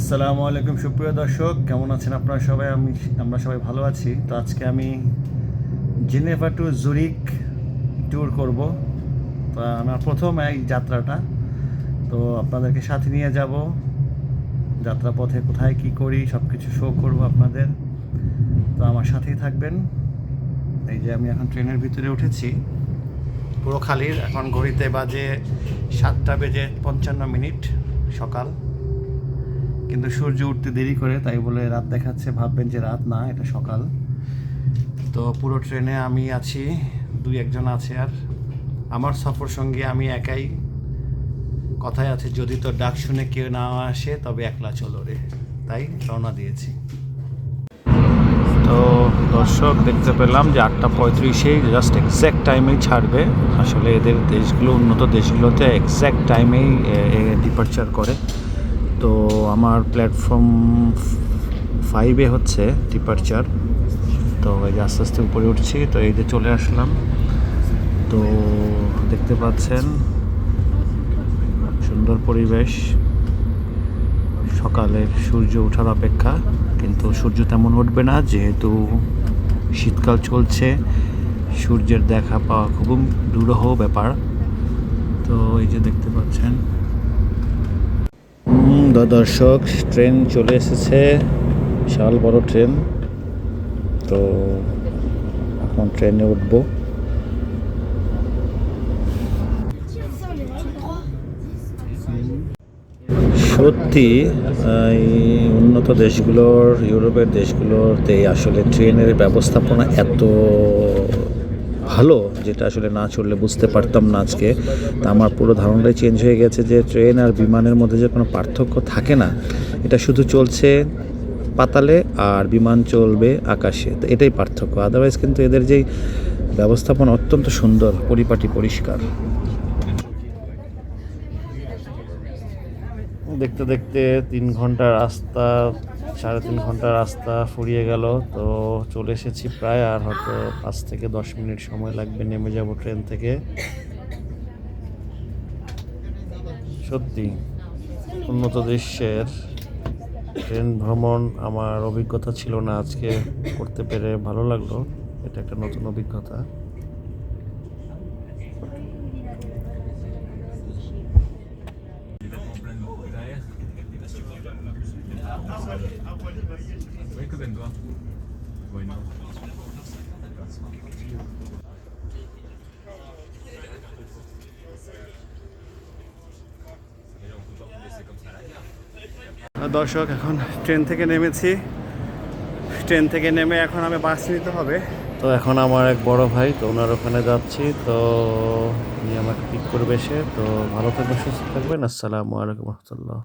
আসসালামু আলাইকুম, সুপ্রিয় দর্শক। কেমন আছেন আপনারা সবাই? আমি, আমরা সবাই ভালো আছি। তো আজকে আমি জেনেভা টু জুরিক ট্যুর করব। তো আমার প্রথম এই যাত্রাটা। তো আপনাদেরকে সাথে নিয়ে যাব। যাত্রা পথে কোথায় কি করি সব কিছু শো করব আপনাদের। তো আমার সাথেই থাকবেন। এই যে আমি এখন ট্রেনের ভিতরে উঠেছি। পুরো খালির, এখন ঘড়িতে বাজে সাতটা বেজে পঞ্চান্ন মিনিট সকাল। কিন্তু সূর্য উঠতে দেরি করে, তাই বলে রাত দেখাচ্ছে, ভাববেন যে রাত না, এটা সকাল। তো পুরো ট্রেনে আমি আছি, দুই একজন আছে আর আমার সফর সঙ্গে আমি একাই কথায় আছে, যদি তোর ডাক শুনে কেউ না আসে, তবে একলা চলো রে। তাই রওনা দিয়েছি। তো দর্শক, দেখতে পেলাম যে আটটা পঁয়ত্রিশে জাস্ট এক্স্যাক্ট টাইমেই ছাড়বে। আসলে এদের দেশগুলো, উন্নত দেশগুলোতে এক্স্যাক্ট টাইমেই ডিপার্চার করে। তো আমার প্ল্যাটফর্ম ফাইভে হচ্ছে ডিপার্চার তো এই যে আস্তে আস্তে উপরে উঠছি, তো এই যে চলে আসলাম। তো দেখতে পাচ্ছেন, সুন্দর পরিবেশ। সকালের সূর্য ওঠার অপেক্ষা, কিন্তু সূর্য তেমন উঠবে না, যেহেতু শীতকাল চলছে। সূর্যের দেখা পাওয়া খুবই দুরূহ ব্যাপার। তো এই যে দেখতে পাচ্ছেন দর্শক, ট্রেন চলে এসেছে। বিশাল বড় ট্রেন। তো এখন ট্রেনে উঠবো। সত্যি, এই উন্নত দেশগুলোর, ইউরোপের দেশগুলোতে আসলে ট্রেনের ব্যবস্থাপনা এত ভালো, যেটা আসলে না চললে বুঝতে পারতাম না আজকে। তা আমার পুরো ধারণাটাই চেঞ্জ হয়ে গেছে যে ট্রেন আর বিমানের মধ্যে যে কোনো পার্থক্য থাকে না, এটা শুধু চলছে পাতালে আর বিমান চলবে আকাশে। তো এটাই পার্থক্য। আদারওয়াইজ কিন্তু এদের যেই ব্যবস্থাপনা অত্যন্ত সুন্দর, পরিপাটি, পরিষ্কার। দেখতে দেখতে তিন ঘণ্টা রাস্তা সাড়ে তিন ঘণ্টা রাস্তা ফুরিয়ে গেল, তো চলে এসেছি প্রায়, আর হয়তো পাঁচ থেকে দশ মিনিট সময় লাগবে নেমে যাব ট্রেন থেকে। সত্যি, উন্নত দেশের ট্রেন ভ্রমণ আমার অভিজ্ঞতা ছিল না, আজকে করতে পেরে ভালো লাগল, এটা একটা নতুন অভিজ্ঞতা। দর্শক, এখন ট্রেন থেকে নেমেছি। ট্রেন থেকে নেমে এখন আমি বাস নিতে হবে। তো এখন আমার এক বড় ভাই, তো ওনার ওখানে যাচ্ছি। তো উনি আমাকে পিক করবে সে তো ভালো থাকবেন, সুস্থ থাকবেন। আসসালামু আলাইকুম রহমতুল্লাহ।